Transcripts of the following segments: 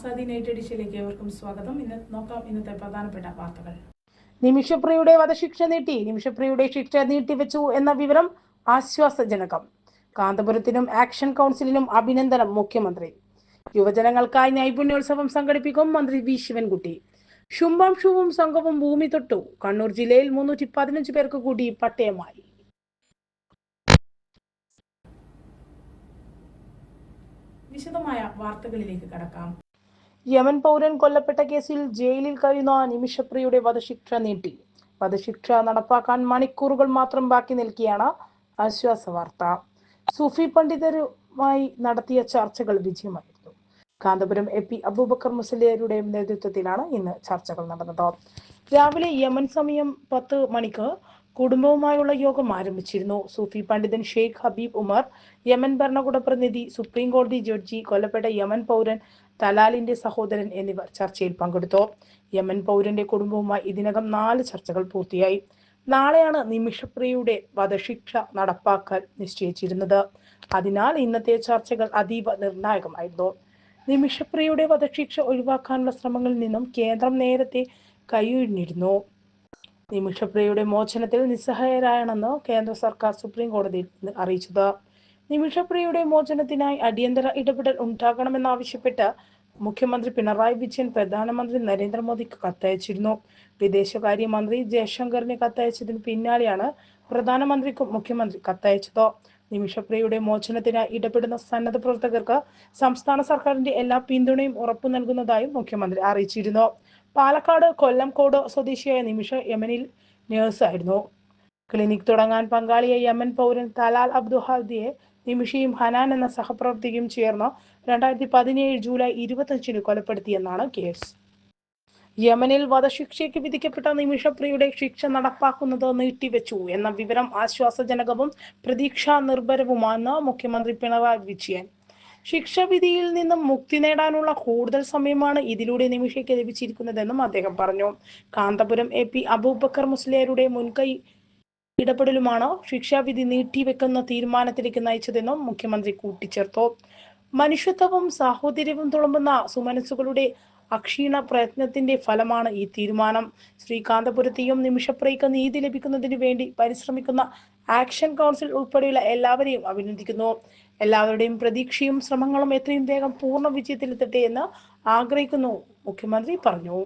Azadi night എഡിഷനിലേക്ക് ഏവർക്കും സ്വാഗതം. ഇന്ന് നോക്കാം ഇന്നത്തെ പ്രധാനപ്പെട്ട വാർത്തകൾ. നിമിഷപ്രിയയുടെ വധശിക്ഷ നീട്ടി നിമിഷപ്രിയയുടെ ശിക്ഷ നീട്ടിവെച്ചു എന്ന വിവരം ആശ്വാസജനകം. കാന്തപുരത്തിനും ആക്ഷൻ കൗൺസിലിനും അഭിനന്ദനം മുഖ്യമന്ത്രി. യുവജനങ്ങൾക്കായി നൈപുണ്യോത്സവം സംഘടിപ്പിക്കും മന്ത്രി വി. ശിവൻകുട്ടി. ശുംഭാംശുവും സംഘവും ഭൂമി തൊട്ടു. കണ്ണൂർ ജില്ലയിൽ മുന്നൂറ്റി പതിനഞ്ച് പേർക്ക് കൂടി പട്ടയമായി. വിശദമായ വാർത്തകളിലേക്ക് കടക്കാം. യമൻ പൗരൻ കൊല്ലപ്പെട്ട കേസിൽ ജയിലിൽ കഴിയുന്ന നിമിഷപ്രിയയുടെ വധശിക്ഷ നീട്ടി. വധശിക്ഷ നടപ്പാക്കാൻ മണിക്കൂറുകൾ മാത്രം ബാക്കി നിൽക്കുകയാണ് ആശ്വാസ വാർത്ത. സൂഫി പണ്ഡിതരുമായി നടത്തിയ ചർച്ചകൾ വിജയമായിരുന്നു. കാന്തപുരം എ പി അബൂബക്കർ മുസ്ലിയാരുടെ നേതൃത്വത്തിലാണ് ഇന്ന് ചർച്ചകൾ നടന്നത്. രാവിലെ യമൻ സമയം പത്ത് മണിക്ക് കുടുംബവുമായുള്ള യോഗം ആരംഭിച്ചിരുന്നു. സൂഫി പണ്ഡിതൻ ഷെയ്ഖ് ഹബീബ് ഉമർ യമൻ ഭരണകൂട പ്രതിനിധി സുപ്രീം കോടതി ജഡ്ജി കൊല്ലപ്പെട്ട യമൻ പൗരൻ തലാലിന്റെ സഹോദരൻ എന്നിവർ ചർച്ചയിൽ പങ്കെടുത്തു. യമൻ പൗരന്റെ കുടുംബവുമായി ഇതിനകം നാല് ചർച്ചകൾ പൂർത്തിയായി. നാളെയാണ് നിമിഷപ്രിയയുടെ വധശിക്ഷ നടപ്പാക്കാൻ നിശ്ചയിച്ചിരുന്നത്. അതിനാൽ ഇന്നത്തെ ചർച്ചകൾ അതീവ നിർണായകമായിരുന്നു. നിമിഷപ്രിയയുടെ വധശിക്ഷ ഒഴിവാക്കാനുള്ള ശ്രമങ്ങളിൽ നിന്നും കേന്ദ്രം നേരത്തെ കൈയൊഴിഞ്ഞിരുന്നു. നിമിഷപ്രിയയുടെ മോചനത്തിൽ നിസ്സഹായരാണെന്ന് കേന്ദ്ര സർക്കാർ സുപ്രീം കോടതിയിൽ അറിയിച്ചത്. നിമിഷപ്രിയയുടെ മോചനത്തിനായി അടിയന്തര ഇടപെടൽ ഉണ്ടാകണമെന്നാവശ്യപ്പെട്ട് മുഖ്യമന്ത്രി പിണറായി വിജയൻ പ്രധാനമന്ത്രി നരേന്ദ്രമോദിക്ക് കത്തയച്ചിരുന്നു. വിദേശകാര്യമന്ത്രി ജയശങ്കറിന് കത്തയച്ചതിന് പിന്നാലെയാണ് പ്രധാനമന്ത്രിക്കും മുഖ്യമന്ത്രി കത്തയച്ചത്. നിമിഷപ്രിയയുടെ മോചനത്തിനായി ഇടപെടുന്ന സന്നദ്ധ പ്രവർത്തകർക്ക് സംസ്ഥാന സർക്കാരിന്റെ എല്ലാ പിന്തുണയും ഉറപ്പു നൽകുന്നതായും മുഖ്യമന്ത്രി അറിയിച്ചിരുന്നു. പാലക്കാട് കൊല്ലംകോട് സ്വദേശിയായ നിമിഷ യമനിൽ നേഴ്സായിരുന്നു. ക്ലിനിക് തുടങ്ങാൻ പങ്കാളിയെ യമൻ പൗരൻ തലാൽ അബ്ദുഹാദിയെ നിമിഷയും ഹനാൻ എന്ന സഹപ്രവർത്തകയും ചേർന്ന് രണ്ടായിരത്തി പതിനേഴ് ജൂലൈ ഇരുപത്തഞ്ചിന് കൊലപ്പെടുത്തിയെന്നാണ് കേസ്. യമനിൽ വധശിക്ഷയ്ക്ക് വിധിക്കപ്പെട്ട നിമിഷപ്രിയുടെ ശിക്ഷ നടപ്പാക്കുന്നത് നീട്ടിവെച്ചു എന്ന വിവരം ആശ്വാസജനകവും പ്രതീക്ഷാ നിർഭരവുമാണെന്ന് മുഖ്യമന്ത്രി പിണറായി വിജയൻ. ശിക്ഷാവിധിയിൽ നിന്നും മുക്തി നേടാനുള്ള കൂടുതൽ സമയമാണ് ഇതിലൂടെ നിമിഷയ്ക്ക് ലഭിച്ചിരിക്കുന്നതെന്നും അദ്ദേഹം പറഞ്ഞു. കാന്തപുരം എ പി അബൂബക്കർ മുസ്ലിയാരുടെ മുൻകൈ ഇടപെടലുമാണ് ശിക്ഷാവിധി നീട്ടിവെക്കുന്ന തീരുമാനത്തിലേക്ക് നയിച്ചതെന്നും മുഖ്യമന്ത്രി കൂട്ടിച്ചേർത്തു. മനുഷ്യത്വവും സാഹോദര്യവും തുളുമ്പുന്ന സുമനസ്സുകളുടെ അക്ഷീണ പ്രയത്നത്തിന്റെ ഫലമാണ് ഈ തീരുമാനം. ശ്രീകാന്തപുരത്തെയും നിമിഷപ്രയ്ക്ക് നീതി ലഭിക്കുന്നതിന് വേണ്ടി പരിശ്രമിക്കുന്ന ആക്ഷൻ കൗൺസിൽ ഉൾപ്പെടെയുള്ള എല്ലാവരെയും അഭിനന്ദിക്കുന്നു. എല്ലാവരുടെയും പ്രതീക്ഷയും ശ്രമങ്ങളും എത്രയും വേഗം പൂർണ വിജയത്തിലെത്തട്ടെ എന്ന് ആഗ്രഹിക്കുന്നു. മുഖ്യമന്ത്രി പറഞ്ഞു.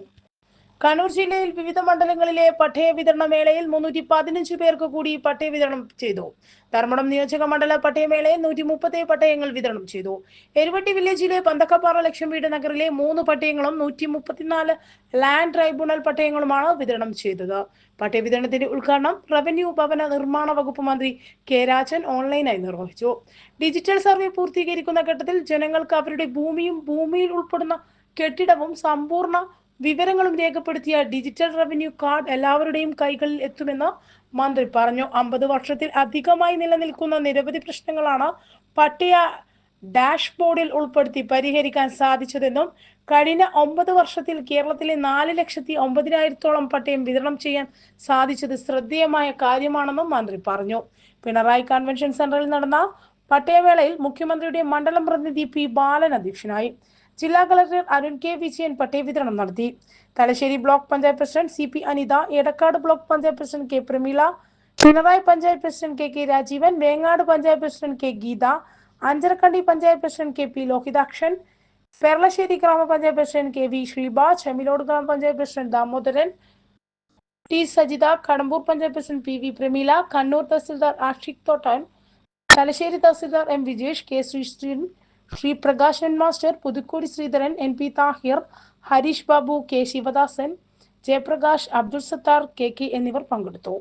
കണ്ണൂർ ജില്ലയിൽ വിവിധ മണ്ഡലങ്ങളിലെ പട്ടയ വിതരണ മേളയിൽ മുന്നൂറ്റി പതിനഞ്ച് പേർക്ക് കൂടി പട്ടയ വിതരണം ചെയ്തു. ധർമ്മടം നിയോജക മണ്ഡല പട്ടയമേളയിൽ നൂറ്റി മുപ്പത്തി പട്ടയങ്ങൾ വിതരണം ചെയ്തു. എരുവട്ടി വില്ലേജിലെ പന്തക്കപ്പാറ ലക്ഷം വീട് നഗറിലെ മൂന്ന് പട്ടയങ്ങളും നൂറ്റി മുപ്പത്തിനാല് ലാൻഡ് ട്രൈബ്യൂണൽ പട്ടയങ്ങളുമാണ് വിതരണം ചെയ്തത്. പട്ടയ വിതരണത്തിന്റെ ഉദ്ഘാടനം റവന്യൂ ഭവന നിർമ്മാണ വകുപ്പ് മന്ത്രി കെ രാജൻ ഓൺലൈനായി നിർവഹിച്ചു. ഡിജിറ്റൽ സർവേ പൂർത്തീകരിക്കുന്ന ഘട്ടത്തിൽ ജനങ്ങൾക്ക് അവരുടെ ഭൂമിയും ഭൂമിയിൽ ഉൾപ്പെടുന്ന കെട്ടിടവും സമ്പൂർണ വിവരങ്ങളും രേഖപ്പെടുത്തിയ ഡിജിറ്റൽ റവന്യൂ കാർഡ് എല്ലാവരുടെയും കൈകളിൽ എത്തുമെന്ന് മന്ത്രി പറഞ്ഞു. അമ്പത് വർഷത്തിൽ അധികമായി നിലനിൽക്കുന്ന നിരവധി പ്രശ്നങ്ങളാണ് പട്ടിക ഡാഷ്ബോർഡിൽ ഉൾപ്പെടുത്തി പരിഹരിക്കാൻ സാധിച്ചതെന്നും കഴിഞ്ഞ ഒമ്പത് വർഷത്തിൽ കേരളത്തിലെ നാല് ലക്ഷത്തി ഒമ്പതിനായിരത്തോളം പട്ടയം വിതരണം ചെയ്യാൻ സാധിച്ചത് ശ്രദ്ധേയമായ കാര്യമാണെന്നും മന്ത്രി പറഞ്ഞു. പിണറായി കൺവെൻഷൻ സെന്ററിൽ നടന്ന പട്ടയവേളയിൽ മുഖ്യമന്ത്രിയുടെ മണ്ഡലം പ്രതിനിധി പി ബാലൻ അധ്യക്ഷനായി. ജില്ലാ കളക്ടർ അരുൺ കെ വിജയൻ പട്ടേ വിതരണം നടത്തി. Thalassery block panchayat president C P Anitha Edakkad block panchayat president K Prameela Pinarayi panchayat president K K Rajeevan Vengad panchayat president K Geetha Anjarakandy panchayat president K P Lohithakshan Perlassery ഗ്രാമപഞ്ചായത്ത് president K V Sreeba Chemilode ഗ്രാമപഞ്ചായത്ത് president Damodaran T Sajitha Kadambur panchayat president P V Prameela Kannur tahsildar Ashiq Thottan Thalassery tahsildar M Vijesh K Sreesreen Sree Prakashan master Puthukkodi Sreedharan N P Thahir Hareesh Babu K Sivadasan Jayaprakash Abdul Sathar K K എന്നിവർ പങ്കെടുത്തു.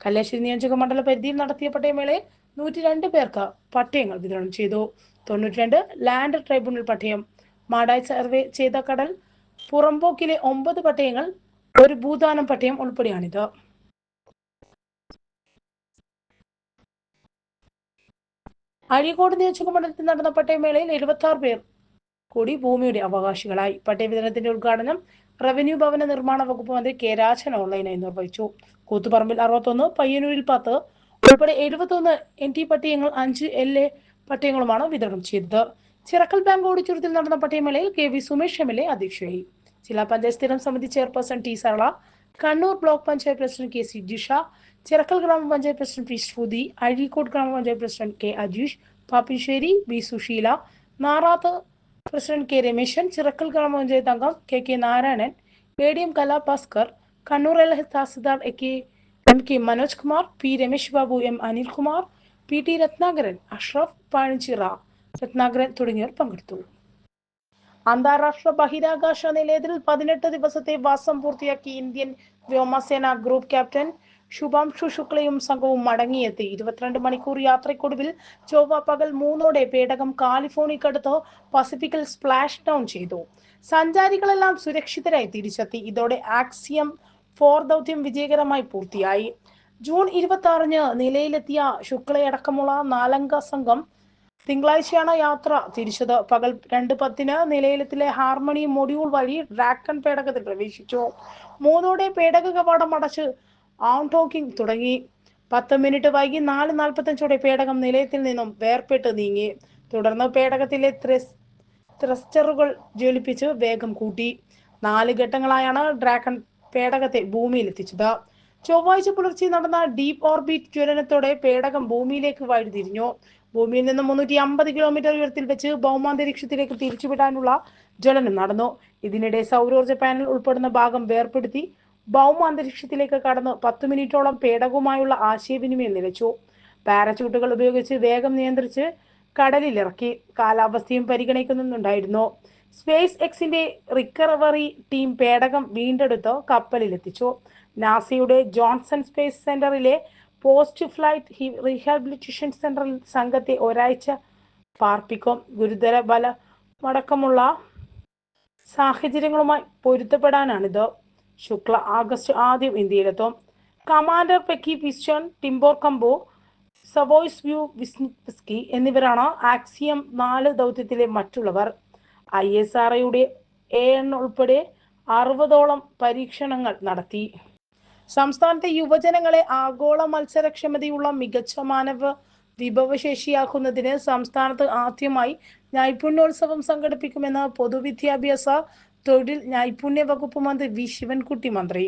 കല്ലേശ്വരി നിയോജക മണ്ഡല പരിധിയിൽ നടത്തിയ പട്ടയമേളയിൽ നൂറ്റി രണ്ട് പേർക്ക് പട്ടയങ്ങൾ വിതരണം ചെയ്തു. തൊണ്ണൂറ്റി രണ്ട് ലാൻഡ് ട്രൈബ്യൂണൽ പട്ടയം മാടായി സർവേ ചെയ്ത കടൽ പുറമ്പോക്കിലെ ഒമ്പത് പട്ടയങ്ങൾ ഒരു ഭൂദാനം പട്ടയം ഉൾപ്പെടെയാണിത്. അഴീക്കോട് നിയോജക മണ്ഡലത്തിൽ നടന്ന പട്ടയമേളയിൽ എഴുപത്തി ആറ് പേർ കൂടി ഭൂമിയുടെ അവകാശികളായി. പട്ടയ വിതരണത്തിന്റെ ഉദ്ഘാടനം റവന്യൂ ഭവന നിർമ്മാണ വകുപ്പ് മന്ത്രി കെ രാജൻ ഓൺലൈനായി നിർവഹിച്ചു. കൂത്തുപറമ്പിൽ അറുപത്തൊന്ന് പയ്യന്നൂരിൽ പത്ത് ഉൾപ്പെടെ എഴുപത്തൊന്ന് എൻ ടി പട്ടയങ്ങൾ അഞ്ച് എൽ എ പട്ടയങ്ങളുമാണ് വിതരണം ചെയ്തത്. ചിറക്കൽ ബാങ്ക് ഓഡിറ്റോറിയത്തിൽ നടന്ന പട്ടയമേളയിൽ K V Sumesh M L A അധ്യക്ഷയായി. ജില്ലാ പഞ്ചായത്ത് സ്ഥിരം സമിതി chairperson T Sarala Kannur block panchayat president K C Jisha Chirakkal ഗ്രാമപഞ്ചായത്ത് പ്രസിഡന്റ് പി ശ്രുതി അഴീക്കോട് ഗ്രാമപഞ്ചായത്ത് president K Ajeesh Pappinissery B Susheela Narath president K Rameshan Chirakkal ഗ്രാമപഞ്ചായത്ത് അംഗം K K Narayanan A D M Kalabhaskar Kannur L tahsildar A K M K Manoj Kumar P Ramesh Babu M Anilkumar P T Rathnakaran Ashraf Pazhanchira Rathnakaran തുടങ്ങിയവർ പങ്കെടുത്തു. അന്താരാഷ്ട്ര ബഹിരാകാശ നിലയത്തിൽ പതിനെട്ട് ദിവസത്തെ വാസം പൂർത്തിയാക്കി ഇന്ത്യൻ വ്യോമസേന ഗ്രൂപ്പ് ക്യാപ്റ്റൻ ശുഭാംശു ശുക്ലയും സംഘവും മടങ്ങിയെത്തി. ഇരുപത്തിരണ്ട് മണിക്കൂർ യാത്രയ്ക്കൊടുവിൽ ചൊവ്വ പകൽ മൂന്നോടെ പേടകം കാലിഫോർണിയക്കടുത്ത് പസഫിക്കിൽ സ്പ്ലാഷ് ഡൗൺ ചെയ്തു. സഞ്ചാരികളെല്ലാം സുരക്ഷിതരായി തിരിച്ചെത്തി. ഇതോടെ ആക്സിയം ഫോർ ദൗത്യം വിജയകരമായി പൂർത്തിയായി. ജൂൺ ഇരുപത്തി ആറിന് നിലയിലെത്തിയ ശുക്ലയടക്കമുള്ള നാലംഗ സംഘം തിങ്കളാഴ്ചയാണ് യാത്ര തിരിച്ചത്. പകൽ രണ്ട് പത്തിന് നിലയിലത്തിലെ ഹാർമണി മൊഡ്യൂൾ വഴി ഡ്രാക്കൺ പേടകത്തിൽ പ്രവേശിച്ചു. മൂന്നോടെ പേടക കവാടം അടച്ച് ഓൺ ടോക്കിംഗ് തുടങ്ങി. പത്ത് മിനിറ്റ് വൈകി നാല് നാൽപ്പത്തഞ്ചോടെ പേടകം നിലയത്തിൽ നിന്നും വേർപെട്ട് നീങ്ങി. തുടർന്ന് പേടകത്തിലെ ത്രസ്റ്ററുകൾ ജ്വലിപ്പിച്ച് വേഗം കൂട്ടി. നാല് ഘട്ടങ്ങളായാണ് ഡ്രാഗൺ പേടകത്തെ ഭൂമിയിൽ എത്തിച്ചത് ചൊവ്വാഴ്ച പുലർച്ചെ നടന്ന ഡീപ് ഓർബിറ്റ് ജ്വലനത്തോടെ പേടകം ഭൂമിയിലേക്ക് വഴിതിരിഞ്ഞു. ഭൂമിയിൽ നിന്ന് മുന്നൂറ്റി അമ്പത് കിലോമീറ്റർ ഉയരത്തിൽ വെച്ച് ഭൗമാന്തരീക്ഷത്തിലേക്ക് തിരിച്ചുവിടാനുള്ള ജ്വലനം നടന്നു. ഇതിനിടെ സൗരോർജ പാനൽ ഉൾപ്പെടുന്ന ഭാഗം വേർപെടുത്തി ഭൗമാന്തരീക്ഷത്തിലേക്ക് കടന്ന് പത്തു മിനിറ്റോളം പേടകവുമായുള്ള ആശയവിനിമയം നിലച്ചു. പാരച്യൂട്ടുകൾ ഉപയോഗിച്ച് വേഗം നിയന്ത്രിച്ച് കടലിലിറക്കി കാലാവസ്ഥയും പരിഗണിക്കുന്നുണ്ടായിരുന്നു. സ്പേസ് എക്സിന്റെ റിക്കവറി ടീം പേടകം വീണ്ടെടുത്ത് കപ്പലിലെത്തിച്ചു. നാസയുടെ ജോൺസൺ സ്പേസ് സെന്ററിലെ പോസ്റ്റ് ഫ്ലൈറ്റ് റീഹാബിലിറ്റേഷൻ സെന്ററിൽ സംഘത്തെ ഒരാഴ്ച പാർപ്പിക്കും. ഗുരുതര ബലമടക്കമുള്ള സാഹചര്യങ്ങളുമായി പൊരുത്തപ്പെടാനാണിത്. ശുക്ല ആഗസ്റ്റ് ആദ്യം ഇന്ത്യയിലെത്തും. Commander Peggy Whitson Tibor Kapu സവോയ്സ് വ്യൂ വിസ്നിസ്കി എന്നിവരാണ് ആക്സിയം നാല് ദൗത്യത്തിലെ മറ്റുള്ളവർ. ഐ എസ് ആർ എ എൺ ഉൾപ്പെടെ അറുപതോളം പരീക്ഷണങ്ങൾ നടത്തി. സംസ്ഥാനത്തെ യുവജനങ്ങളെ ആഗോള മത്സരക്ഷമതയുള്ള മികച്ച മാനവ വിഭവശേഷിയാക്കുന്നതിന് സംസ്ഥാനത്ത് ആദ്യമായി നൈപുണ്യോത്സവം സംഘടിപ്പിക്കുമെന്ന് പൊതുവിദ്യാഭ്യാസ തൊഴിൽ നൈപുണ്യ വകുപ്പ് മന്ത്രി വി. ശിവൻകുട്ടി മന്ത്രി.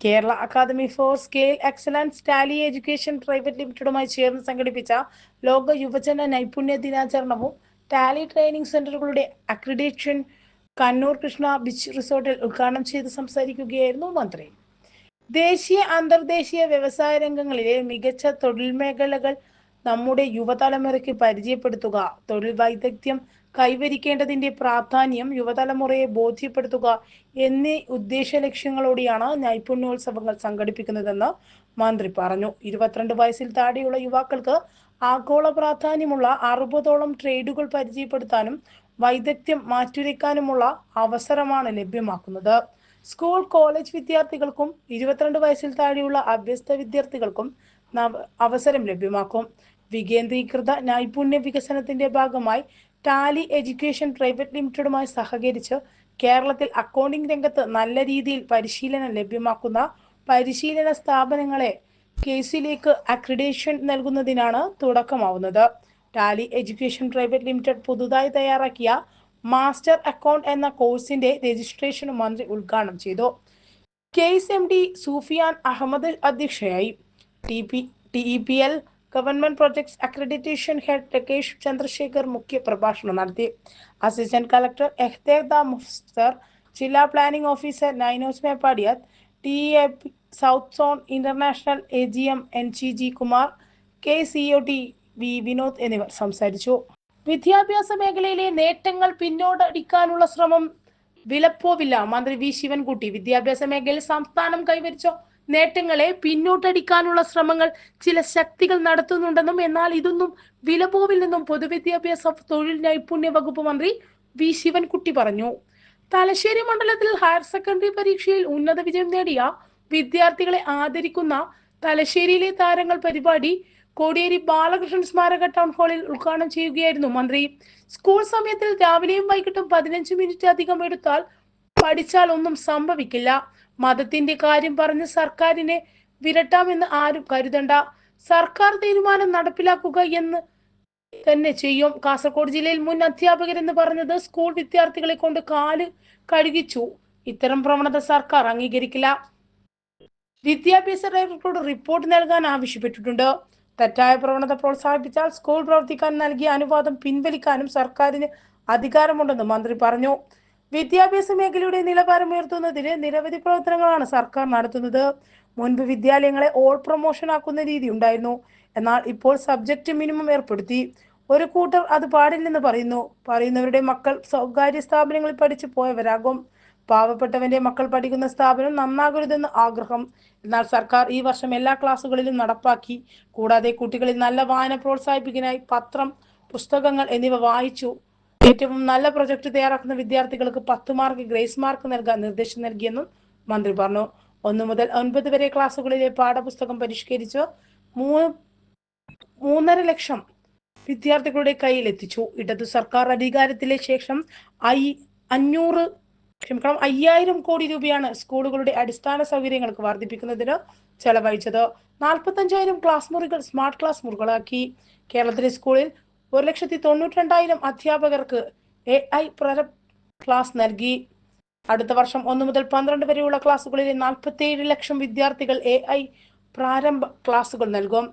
Kerala academy for skill excellence Tally education private ലിമിറ്റഡുമായി ചേർന്ന് സംഘടിപ്പിച്ച ലോക യുവജന നൈപുണ്യ ദിനാചരണവും ടാലി ട്രെയിനിങ് സെന്ററുകളുടെ അക്രിഡേഷൻ കണ്ണൂർ കൃഷ്ണ ബീച്ച് റിസോർട്ടിൽ ഉദ്ഘാടനം ചെയ്ത് സംസാരിക്കുകയായിരുന്നു മന്ത്രി. ദേശീയ അന്തർദേശീയ വ്യവസായ രംഗങ്ങളിലെ മികച്ച തൊഴിൽ മേഖലകൾ നമ്മുടെ യുവതലമുറയ്ക്ക് പരിചയപ്പെടുത്തുക തൊഴിൽ വൈദഗ്ധ്യം കൈവരിക്കേണ്ടതിന്റെ പ്രാധാന്യം യുവതലമുറയെ ബോധ്യപ്പെടുത്തുക എന്നീ ഉദ്ദേശ ലക്ഷ്യങ്ങളോടെയാണ് നൈപുണ്യോത്സവങ്ങൾ സംഘടിപ്പിക്കുന്നതെന്ന് മന്ത്രി പറഞ്ഞു. ഇരുപത്തിരണ്ട് വയസ്സിൽ താഴെയുള്ള യുവാക്കൾക്ക് ആഗോള പ്രാധാന്യമുള്ള അറുപതോളം ട്രേഡുകൾ പരിചയപ്പെടുത്താനും വൈദഗ്ധ്യം മാറ്റുരയ്ക്കാനുമുള്ള അവസരമാണ് ലഭ്യമാക്കുന്നത്. സ്കൂൾ കോളേജ് വിദ്യാർത്ഥികൾക്കും ഇരുപത്തിരണ്ട് വയസ്സിൽ താഴെയുള്ള അഭ്യസ്ത വിദ്യാർത്ഥികൾക്കും അവസരം ലഭ്യമാക്കും. വികേന്ദ്രീകൃത നൈപുണ്യ വികസനത്തിന്റെ ഭാഗമായി ടാലി എഡ്യൂക്കേഷൻ പ്രൈവറ്റ് ലിമിറ്റഡുമായി സഹകരിച്ച് കേരളത്തിൽ അക്കൗണ്ടിംഗ് രംഗത്ത് നല്ല രീതിയിൽ പരിശീലനം ലഭ്യമാക്കുന്ന പരിശീലന സ്ഥാപനങ്ങളെ കേസിലേക്ക് അക്രിഡേഷൻ നൽകുന്നതിനാണ് തുടക്കമാവുന്നത്. ടാലി എഡ്യൂക്കേഷൻ പ്രൈവറ്റ് ലിമിറ്റഡ് പുതുതായി തയ്യാറാക്കിയ മാസ്റ്റർ അക്കൗണ്ട് എന്ന കോഴ്സിന്റെ രജിസ്ട്രേഷൻ മന്ത്രി ഉദ്ഘാടനം ചെയ്തു. K S M D Sufiyan Ahammed അധ്യക്ഷയായി. T P T E P L government projects accreditation head Rakesh Chandrasekhar മുഖ്യ പ്രഭാഷണം നടത്തി. അസിസ്റ്റന്റ് കളക്ടർ എഹ്തേദ മുഫ്സർ ജില്ലാ planning officer Nainos Meppadiyath T A south zone international A G M N G G Kumar K C O T V Vinod എന്നിവർ സംസാരിച്ചു. വിദ്യാഭ്യാസ മേഖലയിലെ നേട്ടങ്ങൾ പിന്നോട്ടടിക്കാനുള്ള ശ്രമം വിലപ്പോവില്ല. മന്ത്രി വി ശിവൻകുട്ടി വിദ്യാഭ്യാസ മേഖലയിൽ സംസ്ഥാനം കൈവരിച്ച നേട്ടങ്ങളെ പിന്നോട്ടടിക്കാനുള്ള ശ്രമങ്ങൾ ചില ശക്തികൾ നടത്തുന്നുണ്ടെന്നും എന്നാൽ ഇതൊന്നും വിലപോവിൽ നിന്നും പൊതുവിദ്യാഭ്യാസ തൊഴിൽ നൈപുണ്യ വകുപ്പ് മന്ത്രി വി. ശിവൻകുട്ടി പറഞ്ഞു. തലശ്ശേരി മണ്ഡലത്തിൽ ഹയർ സെക്കൻഡറി പരീക്ഷയിൽ ഉന്നത വിജയം നേടിയ വിദ്യാർത്ഥികളെ ആദരിക്കുന്ന തലശ്ശേരിയിലെ താരങ്ങൾ പരിപാടി കോടിയേരി ബാലകൃഷ്ണൻ സ്മാരക ടൗൺ ഹാളിൽ ഉദ്ഘാടനം ചെയ്യുകയായിരുന്നു മന്ത്രി. സ്കൂൾ സമയത്തിൽ രാവിലെയും വൈകിട്ടും പതിനഞ്ച് മിനിറ്റ് അധികം എടുത്താൽ പഠിച്ചാൽ ഒന്നും സംഭവിക്കില്ല. മതത്തിന്റെ കാര്യം പറഞ്ഞ് സർക്കാരിനെ വിരട്ടാമെന്ന് ആരും കരുതണ്ട. സർക്കാർ തീരുമാനം നടപ്പിലാക്കുക എന്ന് തന്നെ ചെയ്യും. കാസർഗോഡ് ജില്ലയിൽ മുൻ അധ്യാപകരെന്ന് പറഞ്ഞത് സ്കൂൾ വിദ്യാർത്ഥികളെ കൊണ്ട് കാൽ കഴുകിച്ചു. ഇത്തരം പ്രവണത സർക്കാർ അംഗീകരിക്കില്ല. വിദ്യാഭ്യാസ ഡയറക്ടറോട് റിപ്പോർട്ട് നൽകാൻ ആവശ്യപ്പെട്ടിട്ടുണ്ട്. തെറ്റായ പ്രവണത പ്രോത്സാഹിപ്പിച്ചാൽ സ്കൂൾ പ്രവർത്തിക്കാൻ നൽകിയ അനുവാദം പിൻവലിക്കാനും സർക്കാരിന് അധികാരമുണ്ടെന്ന് മന്ത്രി പറഞ്ഞു. വിദ്യാഭ്യാസ മേഖലയുടെ നിലവാരം ഉയർത്തുന്നതിന് നിരവധി പ്രവർത്തനങ്ങളാണ് സർക്കാർ നടത്തുന്നത്. മുൻപ് വിദ്യാലയങ്ങളെ ഓൾ പ്രൊമോഷൻ ആക്കുന്ന രീതി ഉണ്ടായിരുന്നു. എന്നാൽ ഇപ്പോൾ സബ്ജക്റ്റ് മിനിമം ഏർപ്പെടുത്തി. ഒരു കൂട്ടർ അത് പാടില്ലെന്ന് പറയുന്നു. പറയുന്നവരുടെ മക്കൾ സ്വകാര്യ സ്ഥാപനങ്ങളിൽ പഠിച്ചു പോയവരാകും. പാവപ്പെട്ടവന്റെ മക്കൾ പഠിക്കുന്ന സ്ഥാപനം നന്നാകരുതെന്ന് ആഗ്രഹം. എന്നാൽ സർക്കാർ ഈ വർഷം എല്ലാ ക്ലാസ്സുകളിലും നടപ്പാക്കി. കൂടാതെ കുട്ടികളിൽ നല്ല വായന പ്രോത്സാഹിപ്പിക്കാനായി പത്രം പുസ്തകങ്ങൾ എന്നിവ വായിച്ചു. ഏറ്റവും നല്ല പ്രൊജക്ട് തയ്യാറാക്കുന്ന വിദ്യാർത്ഥികൾക്ക് പത്ത് മാർക്ക് ഗ്രേസ് മാർക്ക് നൽകാൻ നിർദ്ദേശം നൽകിയെന്നും മന്ത്രി പറഞ്ഞു. ഒന്നു മുതൽ ഒൻപത് വരെ ക്ലാസ്സുകളിലെ പാഠപുസ്തകം പരിഷ്കരിച്ച് മൂന്ന് മൂന്നര ലക്ഷം വിദ്യാർത്ഥികളുടെ കയ്യിൽ എത്തിച്ചു ഇടതു സർക്കാർ അധികാരത്തിലെ ശേഷം ഐ അഞ്ഞൂറ് ക്ഷമിക്കണം അയ്യായിരം കോടി രൂപയാണ് സ്കൂളുകളുടെ അടിസ്ഥാന സൗകര്യങ്ങൾക്ക് വർദ്ധിപ്പിക്കുന്നതിന് ചെലവഴിച്ചത്. നാൽപ്പത്തഞ്ചായിരം ക്ലാസ് മുറികൾ സ്മാർട്ട് ക്ലാസ് മുറികളാക്കി. കേരളത്തിലെ സ്കൂളിൽ ഒരു ലക്ഷത്തി തൊണ്ണൂറ്റി രണ്ടായിരം അധ്യാപകർക്ക് എ ഐ പ്രര ക്ലാസ് നൽകി. അടുത്ത വർഷം ഒന്ന് മുതൽ പന്ത്രണ്ട് വരെയുള്ള ക്ലാസ്സുകളിലെ നാൽപ്പത്തിയേഴ് ലക്ഷം വിദ്യാർത്ഥികൾ എ ഐ പ്രാരംഭ ക്ലാസ്സുകൾ നൽകും.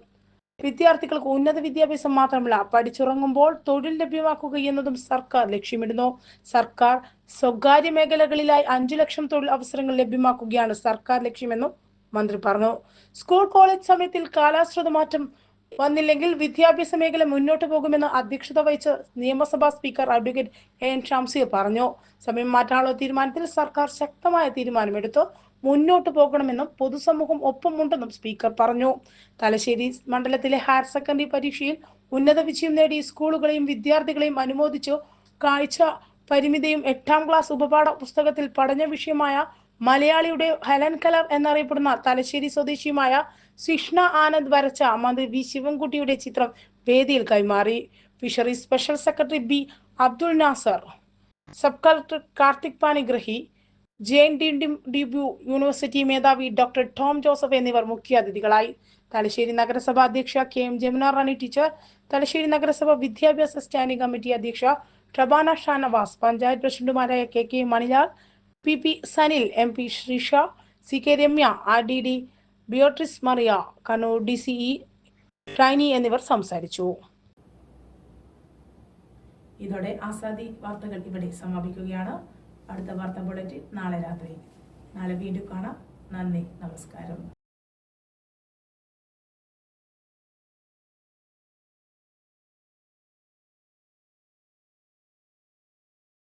വിദ്യാർത്ഥികൾക്ക് ഉന്നത വിദ്യാഭ്യാസം മാത്രമല്ല പഠിച്ചുറങ്ങുമ്പോൾ തൊഴിൽ ലഭ്യമാക്കുക എന്നതും സർക്കാർ ലക്ഷ്യമിടുന്നു. സർക്കാർ സ്വകാര്യ മേഖലകളിലായി അഞ്ചു ലക്ഷം തൊഴിൽ അവസരങ്ങൾ ലഭ്യമാക്കുകയാണ് സർക്കാർ ലക്ഷ്യമെന്നും മന്ത്രി പറഞ്ഞു. സ്കൂൾ കോളേജ് സമയത്തിൽ കാലാശ്രിത മാറ്റം വന്നില്ലെങ്കിൽ വിദ്യാഭ്യാസ മേഖല മുന്നോട്ട് പോകുമെന്ന് അധ്യക്ഷത വഹിച്ച നിയമസഭാ സ്പീക്കർ അഡ്വക്കേറ്റ് എൻ ഷംസീർ പറഞ്ഞു. സമയം മാറ്റാനുള്ള തീരുമാനത്തിൽ സർക്കാർ ശക്തമായ തീരുമാനമെടുത്തു. മുന്നോട്ട് പോകണമെന്നും പൊതുസമൂഹം ഒപ്പമുണ്ടെന്നും സ്പീക്കർ പറഞ്ഞു. തലശ്ശേരി മണ്ഡലത്തിലെ ഹയർ സെക്കൻഡറി പരീക്ഷയിൽ ഉന്നത വിജയം നേടി സ്കൂളുകളെയും വിദ്യാർത്ഥികളെയും അനുമോദിച്ചു. കാഴ്ച പരിമിതിയും എട്ടാം ക്ലാസ് ഉപപാഠ പുസ്തകത്തിൽ പഠന വിഷയമായ മലയാളിയുടെ ഹെലൻ കലർ എന്നറിയപ്പെടുന്ന തലശ്ശേരി സ്വദേശിയുമായ സിഷ്ണ ആനന്ദ് വരച്ച മന്ത്രി വി ശിവൻകുട്ടിയുടെ ചിത്രം വേദിയിൽ കൈമാറി. Fishery special secretary B Abdul Nasar sub collector Karthik Panigrahi Jain ഡിബ്യു university മേധാവി ഡോക്ടർ ടോം ജോസഫ് എന്നിവർ മുഖ്യാതിഥികളായി തലശ്ശേരി നഗരസഭ അധ്യക്ഷ K M Jamuna Rani teacher Thalassery നഗരസഭ വിദ്യാഭ്യാസ സ്റ്റാൻഡിംഗ് കമ്മിറ്റി അധ്യക്ഷ ഷബാന ഷാനവാസ് പഞ്ചായത്ത് പ്രസിഡന്റുമാരായ K K Manilal P P Sanil M P Sreesha C K Ramya R D D Beatrice Maria Kannur D C E trainee എന്നിവർ സംസാരിച്ചു. ഇതോടെ ആസാദി വാർത്തകൾ ഇവിടെ സമാപിക്കുകയാണ്. അടുത്ത വാർത്താ ബുള്ളറ്റിൻ നാളെ രാത്രി. നാളെ വീണ്ടും കാണാം. നന്ദി നമസ്കാരം.